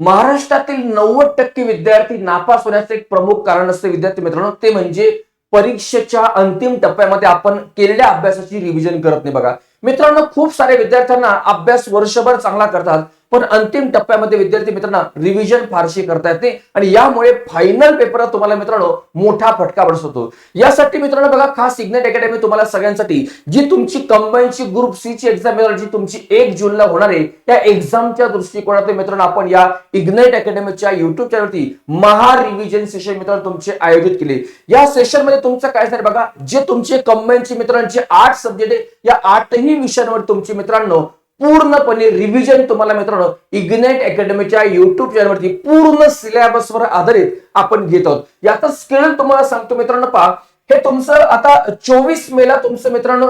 महाराष्ट्रातील नव्वद टक्के विद्यार्थी नापास होण्याचं एक प्रमुख कारण असते विद्यार्थी मित्रांनो. ते म्हणजे परीक्षेच्या अंतिम टप्प्यामध्ये आपण केलेल्या अभ्यासाची रिव्हिजन करत नाही बघा. मित्रांनो खूप सारे विद्यार्थ्यांना अभ्यास वर्षभर चांगला करतात. पण अंतिम टप्प्यामध्ये विद्यार्थी मित्रांना रिव्हिजन फारशी करता येते आणि यामुळे फायनल पेपरात तुम्हाला मित्रांनो मोठा फटका बसतो. यासाठी मित्रांनो बघा खास सिग्नेट अकॅडमी तुम्हाला सगळ्यांसाठी जी तुमची कंबाईनची ग्रुप सी ची एक्झाम जी तुमची एक जूनला होणार आहे त्या एक्झामच्या दृष्टिकोनातून मित्रांनो आपण या इग्नाइट अकॅडमीच्या युट्यूब चॅनलवरती महा रिव्हिजन सेशन मित्रांनो तुमचे आयोजित केले. या सेशनमध्ये तुमचं काय झालं बघा जे तुमचे कंबाईनचे मित्रांचे आठ सब्जेक्ट आहे या आठही विषयांवर तुमचे मित्रांनो पूर्णपणे रिव्हिजन तुम्हाला मित्रांनो इग्नाइट अकॅडमीच्या युट्यूब चॅनलवरती पूर्ण सिलेबसवर आधारित आपण घेत आहोत. याचा स्केल तुम्हाला सांगतो मित्रांनो पहा. हे तुमचं आता चोवीस मेला तुमचं मित्रांनो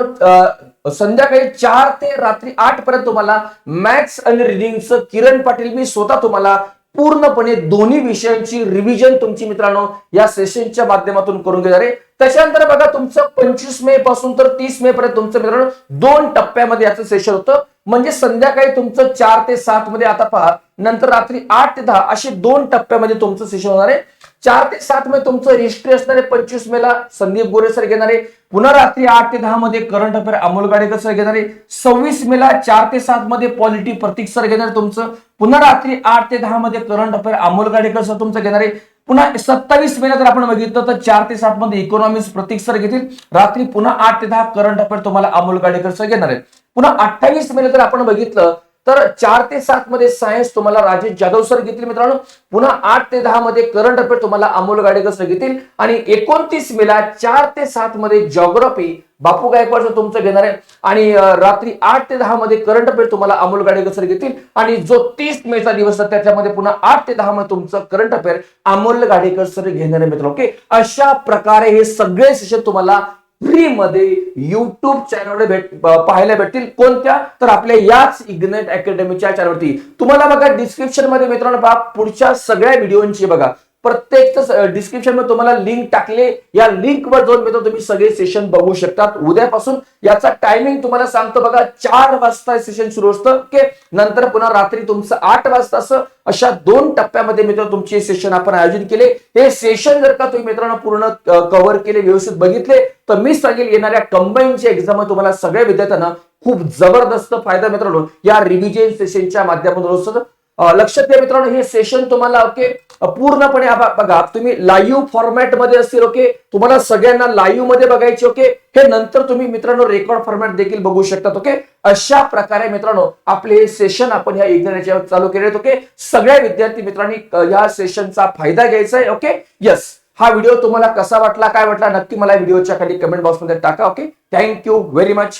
संध्याकाळी चार ते रात्री आठ पर्यंत तुम्हाला मॅथ्स आणि रिडिंगचं किरण पाटील मी स्वतः तुम्हाला पूर्णपणे दोन्ही विषयांची रिव्हिजन तुमची मित्रांनो या सेशनच्या माध्यमातून करून घेणार आहे. त्याच्यानंतर बघा तुमचं पंचवीस मे पासून तर तीस मे पर्यंत तुमचं मित्रांनो दोन टप्प्यामध्ये याचं सेशन होतं. म्हणजे संध्याकाळी तुमचं चार ते सात मध्ये आता पहा नंतर रात्री आठ ते दहा असे दोन टप्प्यामध्ये तुमचं सेशन होणार आहे. चार ते सात मध्ये तुमचं हिस्ट्री असणारे पंचवीस मेला संदीप गोरे सर घेणार आहे पुन्हा रात्री आठ ते दहा मध्ये current affair Amol Gadekar sir घेणार आहे सव्वीस मेला चार ते सात मध्ये पॉलिटी प्रतीक सर घेणार तुमचं पुन्हा रात्री आठ ते दहा मध्ये current affair Amol Gadekar sir तुमचं घेणार आहे पुन्हा सत्तावीस मेला जर आपण बघितलं तर चार ते सात मध्ये इकॉनॉमिक्स प्रतीक सर घेतील. रात्री पुन्हा आठ ते दहा करंट अफेअर तुम्हाला अमोल गाडेकर सर घेणार आहेत. पुन्हा अठ्ठावीस मेला जर आपण बघितलं तर चार ते सात मध्ये सायन्स तुम्हाला राजेश जाधव सर घेतील मित्रांनो. पुन्हा आठ ते दहा मध्ये करंट अफेअर तुम्हाला अमोल गाडेकर सर घेतील. आणि एकोणतीस मेला चार ते सात मध्ये जॉग्राफी बापू गायकवाड सर तुमचं घेणार आहे. आणि रात्री आठ ते दहा मध्ये करंट अफेअर तुम्हाला अमोल गाडेकर सर घेतील. आणि जो तीस मेचा दिवस आहे त्याच्यामध्ये पुन्हा आठ ते दहा मध्ये तुमचं current affair Amol Gadekar sir घेणार आहे मित्रांनो. ओके अशा प्रकारे हे सगळे सेशन तुम्हाला फ्री मध्ये युट्यूब चॅनलवर भेट पाहायला भेटतील. कोणत्या? तर आपल्या याच इग्नेट अकॅडमीच्या चॅनलवरती तुम्हाला बघा डिस्क्रिप्शनमध्ये मित्रांनो बघा पुढच्या सगळ्या व्हिडिओची बघा. प्रत्येक डिस्क्रिप्शनमध्ये तुम्हाला लिंक टाकले. या लिंक वर जाऊन मित्र तुम्ही सगळे सेशन बघू शकतात. उद्यापासून याचा टायमिंग तुम्हाला सांगतो बघा चार वाजता सेशन सुरू असतं. ओके नंतर पुन्हा रात्री तुमचं आठ वाजता असं अशा दोन टप्प्यामध्ये मित्र तुमचे सेशन आपण आयोजित केले. हे सेशन जर का तुम्ही मित्रांनो पूर्ण कव्हर केले व्यवस्थित बघितले तर मी सांगेल येणाऱ्या कंबाईनच्या एक्झाम तुम्हाला सगळ्या विद्यार्थ्यांना खूप जबरदस्त फायदा मित्रांनो या रिव्हिजन सेशनच्या माध्यमातून लक्षात घ्या मित्रांनो हे सेशन तुम्हाला ओके पूर्णपणे बघा तुम्ही लाईव्ह फॉर्मॅटमध्ये असतील ओके तुम्हाला सगळ्यांना लाईव्हमध्ये बघायचे ओके हे नंतर तुम्ही मित्रांनो रेकॉर्ड फॉर्मॅट देखील बघू शकतात ओके अशा प्रकारे मित्रांनो आपले हे सेशन आपण या इंटरनेटच्या चालू केले ओके सगळ्या विद्यार्थी मित्रांनी या सेशनचा फायदा घ्यायचा आहे ओके यस हा व्हिडिओ तुम्हाला कसा वाटला काय वाटला नक्की मला व्हिडिओच्या खाली कमेंट बॉक्समध्ये टाका ओके थँक्यू व्हेरी मच